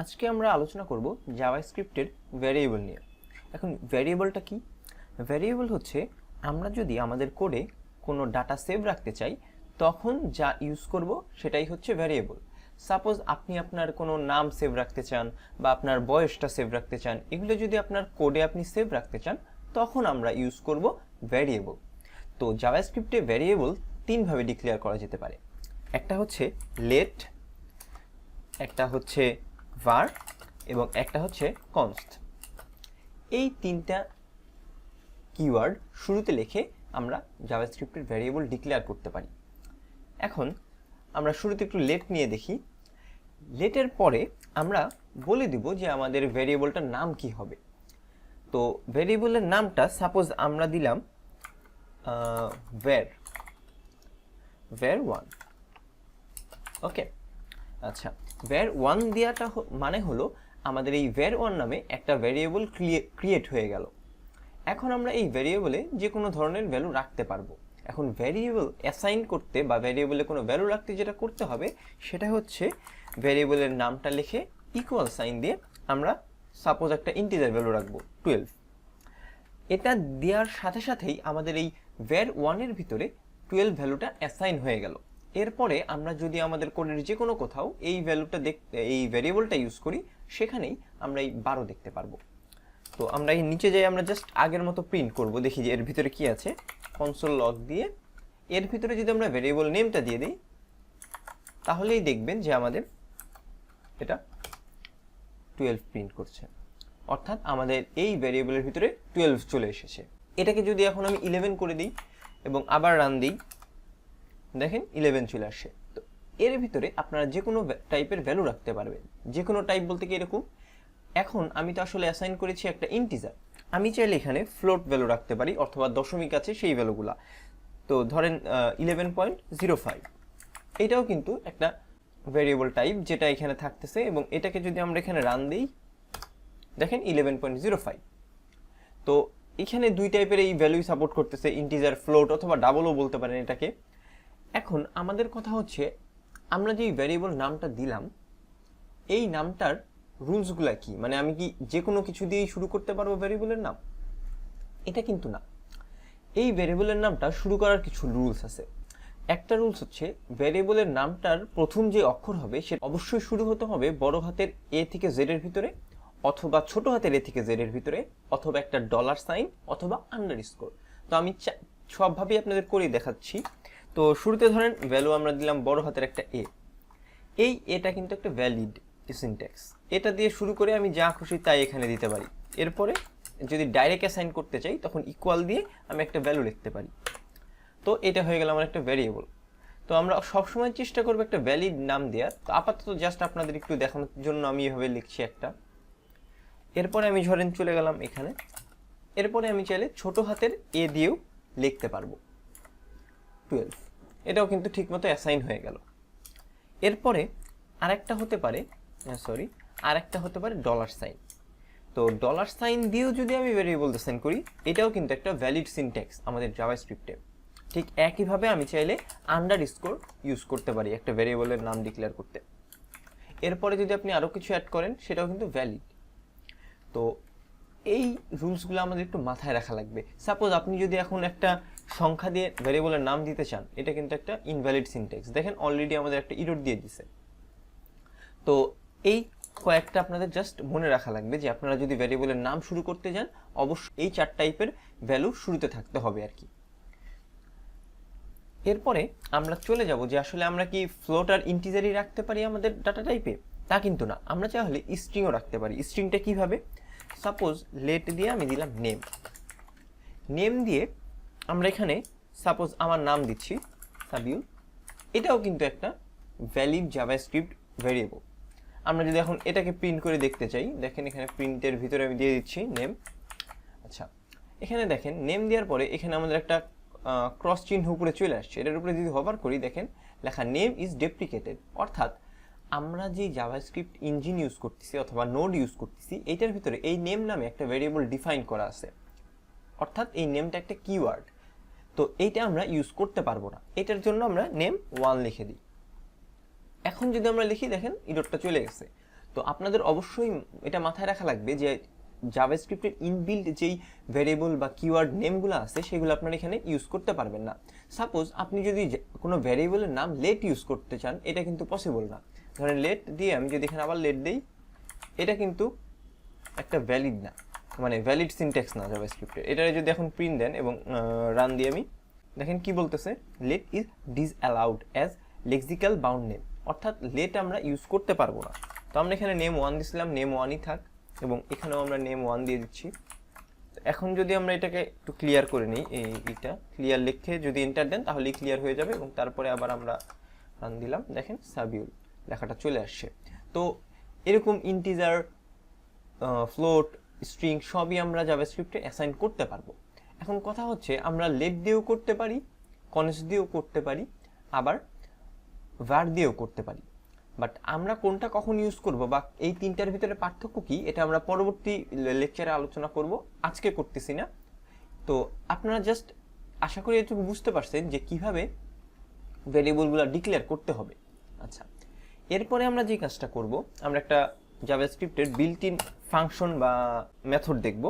আজকে আমরা আলোচনা করব জাভাস্ক্রিপ্টের ভ্যারিয়েবল নিয়ে। এখন ভ্যারিয়েবলটা কি? ভ্যারিয়েবল হচ্ছে আমরা যদি আমাদের কোডে কোনো ডাটা সেভ রাখতে চাই, তখন যা ইউজ করব সেটাই হচ্ছে ভ্যারিয়েবল। সাপোজ আপনি আপনার কোনো নাম সেভ রাখতে চান বা আপনার বয়সটা সেভ রাখতে চান, এগুলো যদি আপনার কোডে আপনি সেভ রাখতে চান, তখন আমরা ইউজ করব ভ্যারিয়েবল। তো জাভাস্ক্রিপ্টে ভ্যারিয়েবল তিনভাবে ডিক্লেয়ার করা যেতে পারে। একটা হচ্ছে লেট, একটা হচ্ছে var এবং একটা হচ্ছে const. এই তিনটা কিওয়ার্ড শুরুতে লিখে আমরা জাভাস্ক্রিপ্টের ভ্যারিয়েবল ডিক্লেয়ার করতে পারি। এখন আমরা শুরুতে একটু লেট নিয়ে দেখি। লেটের পরে আমরা বলে দিব যে আমাদের ভ্যারিয়েবলটার নাম কি হবে। তো ভ্যারিয়েবলের নামটা সাপোজ আমরা দিলাম ভ্যার ভ্যার ওয়ান ওকে আচ্ছা। ভ্যার ওয়ান দেওয়াটা মানে হলো আমাদের এই ভ্যার ওয়ান নামে একটা ভ্যারিয়েবল ক্রিয়েট হয়ে গেল। এখন আমরা এই ভ্যারিয়েবলে যে কোনো ধরনের ভ্যালু রাখতে পারব। এখন ভ্যারিয়েবল অ্যাসাইন করতে বা ভ্যারিয়েবলে কোনো ভ্যালু রাখতে যেটা করতে হবে, সেটা হচ্ছে ভ্যারিয়েবলের নামটা লিখে ইকুয়াল সাইন দিয়ে আমরা সাপোজ একটা ইন্টিজার ভ্যালু রাখব টুয়েলভ এটা দেওয়ার সাথে সাথেই আমাদের এই ভ্যার ওয়ানের ভিতরে টুয়েলভ ভ্যালুটা অ্যাসাইন হয়ে গেল। এরপরে আমরা যদি আমাদের কোডের যে কোনো কোথাও এই ভ্যালুটা দেখতে, এই ভ্যারিয়েবলটা ইউজ করি, সেখানেই আমরা এই বারো দেখতে পারব। তো আমরা এই নিচে যাই, আমরা জাস্ট আগের মতো প্রিন্ট করব। দেখি যে এর ভিতরে কি আছে। কনসোল লগ দিয়ে এর ভিতরে যদি আমরা ভ্যারিয়েবল নেমটা দিয়ে দিই, তাহলেই দেখবেন যে আমাদের এটা টুয়েলভ প্রিন্ট করছে। অর্থাৎ আমাদের এই ভ্যারিয়েবলের ভিতরে টুয়েলভ চলে এসেছে। এটাকে যদি এখন আমি ইলেভেন করে দিই এবং আবার রান দিই দেখেন ইলেভেন চলে আসে তো এর ভিতরে আপনারা যে কোনো টাইপের ভ্যালু রাখতে পারবেন। যে কোনো টাইপ বলতে কি এরকম? এখন আমি তো আসলে অ্যাসাইন করেছি একটা ইন্টিজার আমি চাইলে এখানে ফ্লোট ভ্যালু রাখতে পারি, অথবা দশমিক আছে সেই ভ্যালুগুলা তো ধরেন ইলেভেন পয়েন্ট জিরো ফাইভ এটাও কিন্তু একটা ভেরিয়েবল টাইপ যেটা এখানে থাকতেছে, এবং এটাকে যদি আমরা এখানে রান দিই, দেখেন ইলেভেন পয়েন্ট জিরো ফাইভ তো এখানে দুই টাইপের এই ভ্যালুই সাপোর্ট করতেছে ইন্টিজার ফ্লোট অথবা ডাবলও বলতে পারেন এটাকে। এখন আমাদের কথা হচ্ছে, আমরা যে ভ্যারিয়েবল নামটা দিলাম, এই নামটার রুলসগুলা কি? মানে আমি কি যে কোনো কিছু দিয়েই শুরু করতে পারব ভ্যারিয়েবলের নাম? এটা কিন্তু না। এই ভ্যারিয়েবলের নামটা শুরু করার কিছু রুলস আছে। একটা রুলস হচ্ছে ভ্যারিয়েবলের নামটার প্রথম যে অক্ষর হবে, সে অবশ্যই শুরু হতে হবে বড় হাতের এ থেকে জেড এর ভিতরে, অথবা ছোট হাতের এ থেকে জেড এর ভিতরে, অথবা একটা ডলার সাইন অথবা আন্ডার স্কোর তো আমি সবভাবেই আপনাদের করেই দেখাচ্ছি। তো শুরুতে ধরেন ভ্যালু আমরা দিলাম বড় হাতের একটা এ এই এটা কিন্তু একটা ভ্যালিড সিনট্যাক্স এটা দিয়ে শুরু করে আমি যা খুশি তাই এখানে দিতে পারি। এরপরে যদি ডাইরেক্ট অ্যাসাইন করতে চাই, তখন ইকুয়াল দিয়ে আমি একটা ভ্যালু লিখতে পারি। তো এটা হয়ে গেল আমার একটা ভ্যারিয়েবল তো আমরা সবসময় চেষ্টা করব একটা ভ্যালিড নাম দেওয়ার। তো আপাতত জাস্ট আপনাদের একটু দেখানোর জন্য আমি এভাবে লিখছি একটা। এরপরে আমি ধরেন চলে গেলাম এখানে। এরপরে আমি চাইলে ছোট হাতের এ দিয়েও লিখতে পারব। টুয়েলভ এটাও কিন্তু ঠিকমতো অ্যাসাইন হয়ে গেল। এরপরে আরেকটা হতে পারে সরি আরেকটা হতে পারে ডলার সাইন তো ডলার সাইন দিয়েও যদি আমি ভেরিয়েবল ডিসাইন করি, এটাও কিন্তু একটা ভ্যালিড সিনট্যাক্স আমাদের জাভাস্ক্রিপ্টে ঠিক একইভাবে আমি চাইলে আন্ডার স্কোর ইউজ করতে পারি একটা ভেরিয়েবলের নাম ডিক্লেয়ার করতে। এরপরে যদি আপনি আরও কিছু অ্যাড করেন, সেটাও কিন্তু ভ্যালিড তো এই রুলসগুলো আমাদের একটু মাথায় রাখা লাগবে। সাপোজ আপনি যদি এখন একটা সংখ্যা দিয়ে ভ্যারিয়েবলের নাম দিতে চান, এটা কিন্তু একটা ইনভ্যালিড সিনটেক্স দেখেন অলরেডি আমাদের একটা ইরোড দিয়ে দিছে। তো এই কয়েকটা আপনাদের জাস্ট মনে রাখা লাগবে যে আপনারা যদি ভ্যারিয়েবলের নাম শুরু করতে যান অবশ্যই এই চার টাইপের ভ্যালু শুরুতে থাকতে হবে আর কি। এরপরে আমরা চলে যাব যে আসলে আমরা কি ফ্লোট আর ইন্টিজারই রাখতে পারি আমাদের ডাটা টাইপে তা কিন্তু না। আমরা চাইলে স্ট্রিংও রাখতে পারি। স্ট্রিংটা কীভাবে? সাপোজ লেট দিয়ে আমি দিলাম নেম নেম দিয়ে আমরা এখানে সাপোজ আমার নাম দিচ্ছি সাবিউল এটাও কিন্তু একটা ভ্যালিড জাভাস্ক্রিপ্ট ভেরিয়েবল আমরা যদি এখন এটাকে প্রিন্ট করে দেখতে চাই, দেখেন এখানে প্রিন্টের ভিতরে আমি দিয়ে দিচ্ছি নেম আচ্ছা এখানে দেখেন নেম দেওয়ার পরে এখানে আমাদের একটা ক্রস চিহ্ন উপরে চলে আসছে। এটার উপরে যদি হভার করি, দেখেন লেখা নেম ইজ ডেপ্লিকেটেড অর্থাৎ আমরা যে জাভাস্ক্রিপ্ট ইঞ্জিন ইউজ করতেছি অথবা নোড ইউজ করতেছি, এইটার ভিতরে এই নেম নামে একটা ভেরিয়েবল ডিফাইন করা আছে। অর্থাৎ এই নেমটা একটা কিওয়ার্ড তো এইটা আমরা ইউজ করতে পারব না। এটার জন্য আমরা নেম ওয়ান লিখে দিই। এখন যদি আমরা লিখি, দেখেন ইডোরটা চলে গেছে। তো আপনাদের অবশ্যই এটা মাথায় রাখা লাগবে যে জাভাস্ক্রিপ্টের ইনবিল্ড যেই ভেরিয়েবল বা কিওয়ার্ড নেমগুলো আছে, সেগুলো আপনারা এখানে ইউজ করতে পারবেন না। সাপোজ আপনি যদি কোনো ভেরিয়েবলের নাম লেট ইউজ করতে চান, এটা কিন্তু পসিবল না। ধরেন লেট দিয়ে আমি যদি এখানে আবার লেট দিই, এটা কিন্তু একটা ভ্যালিড না। মানে ভ্যালিড সিনট্যাক্স না জাভাস্ক্রিপ্টের এটা যদি এখন প্রিন্ট দেন এবং রান দিয়ে আমি, দেখেন কি বলতেছে? Let is this allowed as lexical bound name অর্থাৎ লেট আমরা ইউজ করতে পারব না। তো আমরা এখানে নেম ওয়ান দিছিলাম নেম ওয়ানই থাক এবং এখানেও আমরা নেম ওয়ান দিয়ে দিচ্ছি। এখন যদি আমরা এটাকে একটু ক্লিয়ার করে নিই, এই এটা ক্লিয়ার লিখে যদি এন্টার দেন তাহলেই ক্লিয়ার হয়ে যাবে এবং তারপরে আবার আমরা রান দিলাম। দেখেন সাবিউল লেখাটা চলে আসছে। তো এরকম ইন্টিজার ফ্লোট স্ট্রিং সবই আমরা জাভাস্ক্রিপ্টে অ্যাসাইন করতে পারব। এখন কথা হচ্ছে, আমরা লেট দিয়েও করতে পারি কনেস দিয়েও করতে পারি, আবার ভার দিয়েও করতে পারি। বাট আমরা কোনটা কখন ইউজ করব বা এই তিনটার ভিতরে পার্থক্য কি, এটা আমরা পরবর্তী লেকচারে আলোচনা করব। আজকে করতেছি না। তো আপনারা জাস্ট আশা করি এটুকু বুঝতে পারছেন যে কীভাবে ভেরিয়েবলগুলো ডিক্লেয়ার করতে হবে। আচ্ছা এরপরে আমরা যে কাজটা করব, আমরা একটা জাভাস্ক্রিপ্টের বিল্ট ইন ফাংশন বা মেথড দেখব,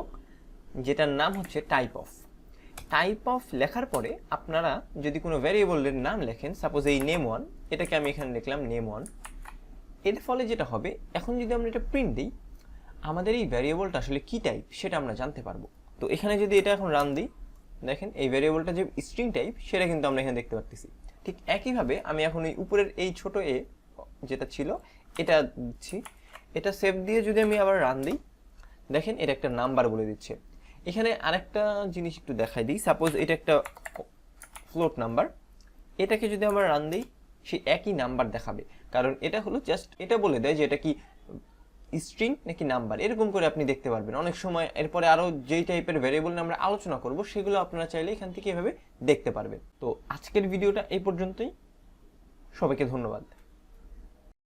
যেটার নাম হচ্ছে টাইপ অফ টাইপ অফ লেখার পরে আপনারা যদি কোনো ভ্যারিয়েবলের নাম লেখেন সাপোজ এই নেম ওয়ান এটাকে আমি এখানে লিখলাম নেম ওয়ানের ফলে যেটা হবে, এখন যদি আমরা এটা প্রিন্ট দিই, আমাদের এই ভ্যারিয়েবলটা আসলে কী টাইপ সেটা আমরা জানতে পারব। তো এখানে যদি এটা এখন রান দিই, দেখেন এই ভ্যারিয়েবলটা যে স্ট্রিং টাইপ সেটা কিন্তু আমরা এখানে দেখতে পাচ্ছি ঠিক একইভাবে আমি এখন এই উপরের এই ছোট এ যেটা ছিল, এটা দিচ্ছি। এটা সেভ দিয়ে যদি আমি আবার রান দিই, দেখেন এটা একটা নাম্বার বলে দিচ্ছে। এখানে আরেকটা জিনিস একটু দেখাই দিই। সাপোজ এটা একটা ফ্লোট নাম্বার এটাকে যদি আমরা রান দিই, সে একই নাম্বার দেখাবে। কারণ এটা হলো জাস্ট এটা বলে দেয় যে এটা কি স্ট্রিং নাকি নাম্বার এরকম করে আপনি দেখতে পারবেন। অনেক সময় এরপরে আরও যেই টাইপের ভ্যারিয়েবল নিয়ে আমরা আলোচনা করব, সেগুলো আপনারা চাইলে এখান থেকে এভাবে দেখতে পারবেন। তো আজকের ভিডিওটা এই পর্যন্তই। সবাইকে ধন্যবাদ।